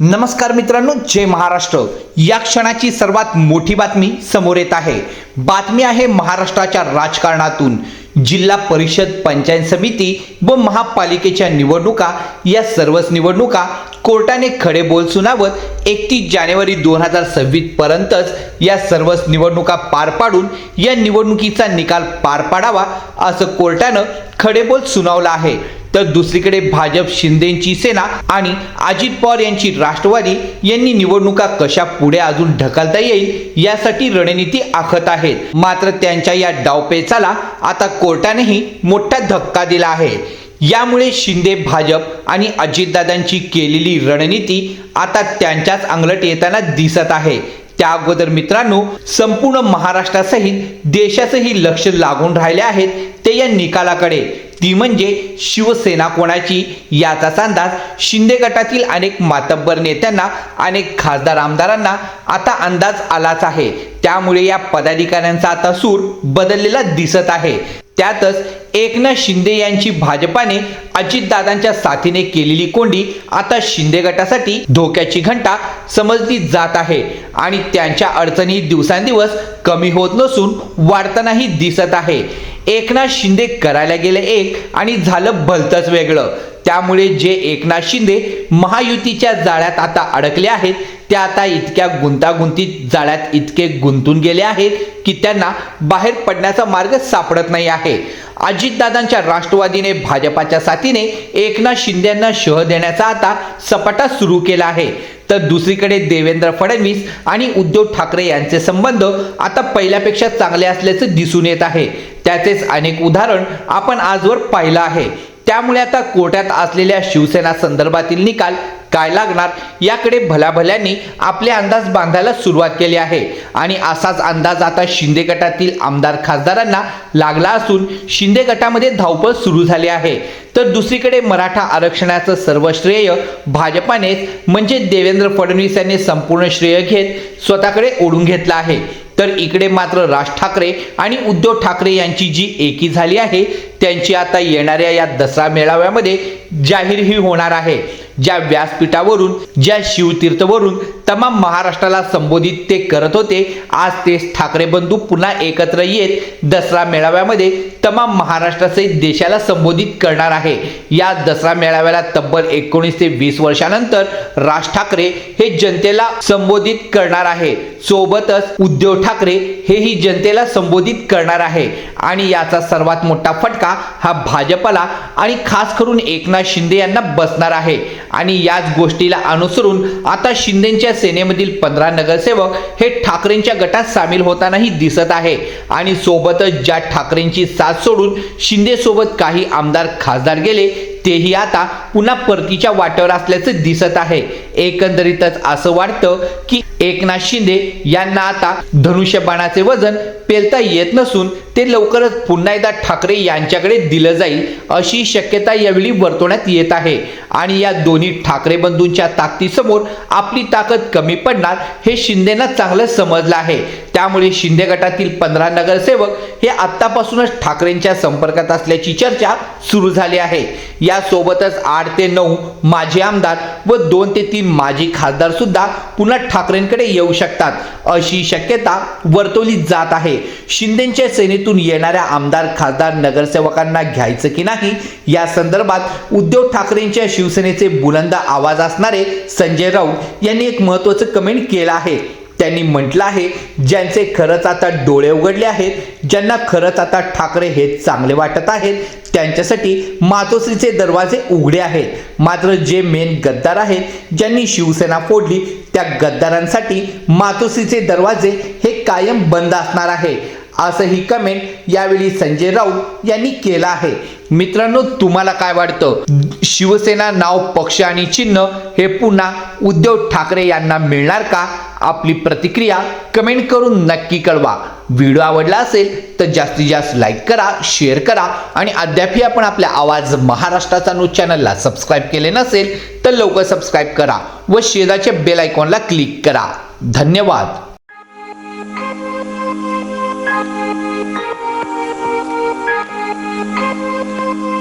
नमस्कार मित्रांनो जय महाराष्ट्र. या क्षणाची सर्वात मोठी बातमी समोर येत आहे. बातमी आहे महाराष्ट्राच्या राजकारणातून. जिल्हा परिषद पंचायत समिती व महापालिकेच्या निवडणुका. या सर्वच निवडणुका कोर्टाने खडे बोल सुनावत एकतीस जानेवारी दोन हजार सव्वीस पर्यंतच या सर्वच निवडणुका पार पाडून या निवडणुकीचा निकाल पार पाडावा असं कोर्टानं खडेबोल सुनावलं आहे. तर दुसरीकडे भाजप शिंदेची सेना आणि अजित पवार यांची राष्ट्रवादी यांनी निवडणुका कशा पुढे अजून ढकलता येईल यासाठी रणनीती आखत आहेत. मात्र त्यांच्या या डावपेचाला आता कोर्टानेही मोठा धक्का दिला आहे. यामुळे शिंदे भाजप आणि अजितदादांची केलेली रणनीती आता त्यांच्याच अंगलट येताना दिसत आहे. त्या अगोदर मित्रांनो संपूर्ण महाराष्ट्रासहित देशाचंही लक्ष लागून राहिले आहेत ते या निकालाकडे. ती म्हणजे शिवसेना कोणाची? याचाच अंदाज शिंदे गटातील अनेक मातब्बर नेत्यांना अनेक खासदार आमदारांना आता अंदाज आलाच आहे. त्यामुळे या पदाधिकाऱ्यांचा आता सूर बदललेला दिसत आहे. त्यातच एकनाथ शिंदे यांची भाजपाने अजितदादांच्या साथीने केलेली कोंडी आता शिंदे गटासाठी धोक्याची घंटा समजली जात आहे आणि त्यांच्या अडचणी दिवसांदिवस कमी होत नसून वाढतानाही दिसत आहे. एकनाथ शिंदे करायला गेले एक आणि झालं भलतंच वेगळं. त्यामुळे जे एकनाथ शिंदे महायुतीच्या जाळ्यात आता अडकले आहेत ते आता इतक्या गुंतागुंतीत जाळ्यात इतके गुंतून गेले आहेत की त्यांना बाहेर पडण्याचा मार्ग सापडत नाही आहे. अजितदादांच्या राष्ट्रवादीने भाजपाच्या साथीने एकनाथ शिंदेंना शह देण्याचा आता सपाटा सुरू केला आहे. तर दुसरीकडे देवेंद्र फडणवीस आणि उद्धव ठाकरे यांचे संबंध आता पहिल्यापेक्षा चांगले असल्याचं दिसून येत आहे. त्याचेच अनेक उदाहरण आपण आजवर पाहिलं आहे. त्यामुळे आता कोर्टात असलेल्या शिवसेना संदर्भातील निकाल काय लागणार याकडे भल्याभल्यांनी आपले अंदाज बांधायला सुरुवात केली आहे. आणि असाच अंदाज आता शिंदे गटातील आमदार खासदारांना लागला असून शिंदे गटामध्ये धावपळ सुरू झाली आहे. तर दुसरीकडे मराठा आरक्षणाचं सर्व श्रेय भाजपानेच म्हणजे देवेंद्र फडणवीस यांनी संपूर्ण श्रेय घेत स्वतःकडे ओढून घेतलं आहे. तर इकडे मात्र राज ठाकरे आणि उद्धव ठाकरे यांची जी एकी झाली आहे त्यांची आता येणाऱ्या या दसरा मेळाव्यामध्ये जाहीरही होणार आहे. ज्या व्यासपीठावरून ज्या शिवतीर्थवरून तमाम महाराष्ट्राला संबोधित ते करत होते आज ते ठाकरे बंधू पुन्हा एकत्र येत दसरा मेळाव्यामध्ये तमाम महाराष्ट्रासहित देशाला संबोधित करणार आहे. या दसरा मेळाव्याला तब्बल एकोणीस ते वीस वर्षानंतर राज ठाकरे हे जनतेला संबोधित करणार आहे. सोबतच उद्धव ठाकरे हेही जनतेला संबोधित करणार आहे. आणि याचा सर्वात मोठा फटका हा भाजपला आणि खास करून एकनाथ शिंदे यांना बसणार आहे. आणि याच गोष्टीला अनुसरून आता शिंदेच्या सेनेमधील पंधरा नगरसेवक हे ठाकरेंच्या गटात सामील होतानाही दिसत आहे. आणि सोबतच ज्या ठाकरेंची साथ सोडून शिंदे सोबत काही आमदार खासदार गेले तेही आता पुन्हा परतीच्या वाटेवर असल्याचं दिसत आहे. एकंदरीतच असं वाटतं की एकनाथ शिंदे यांना आता धनुष्यबाणाचे वजन पेलता येत नसून ते लवकरच पुन्हा एकदा ठाकरे यांच्याकडे दिलं जाईल अशी शक्यता यावेळी वर्तवण्यात येत आहे. आणि या दोन्ही ठाकरे बंधूंच्या ताकदीसमोर आपली ताकद कमी पडणार हे शिंदेना चांगलं समजलं आहे. त्यामुळे शिंदे गटातील पंधरा नगरसेवक हे आत्तापासूनच ठाकरेंच्या संपर्कात असल्याची चर्चा सुरू झाली आहे. यासोबतच आठ ते नऊ माजी आमदार व दोन ते तीन माजी खासदार सुद्धा पुन्हा ठाकरेंकडे येऊ शकतात. अशी शक्यता वर्तवली जात आहे. शिंदेच्या सेनेतून येणाऱ्या आमदार खासदार नगरसेवकांना घ्यायचं की नाही या संदर्भात उद्धव ठाकरेंच्या शिवसेनेचे बुलंद आवाज असणारे संजय राऊत यांनी एक महत्त्वाचं कमेंट केलं आहे. त्यांनी म्हटलं आहे ज्यांचे खरंच आता डोळे उघडले आहेत ज्यांना खरंच आता ठाकरे हे चांगले वाटत आहेत त्यांच्यासाठी मातोश्रीचे दरवाजे उघडे आहेत. मात्र जे मेन गद्दार आहेत ज्यांनी शिवसेना फोडली त्या गद्दारांसाठी मातोश्रीचे दरवाजे हे कायम बंद असणार आहे. असंही कमेंट यावेळी संजय राऊत यांनी केलं आहे. मित्रांनो तुम्हाला काय वाटतं? शिवसेना नाव पक्ष आणि चिन्ह हे पुन्हा उद्धव ठाकरे यांना मिळणार का? आपली प्रतिक्रिया कमेंट करून नक्की कळवा. व्हिडिओ आवडला असेल तर जास्तीत जास्त लाईक करा शेअर करा आणि अद्यापही आपण आपल्या आवाज महाराष्ट्राचा न्यूज चॅनलला सबस्क्राईब केले नसेल तर लवकर सबस्क्राईब करा व शेजारच्या बेल आयकॉनला क्लिक करा. धन्यवाद. Thank you.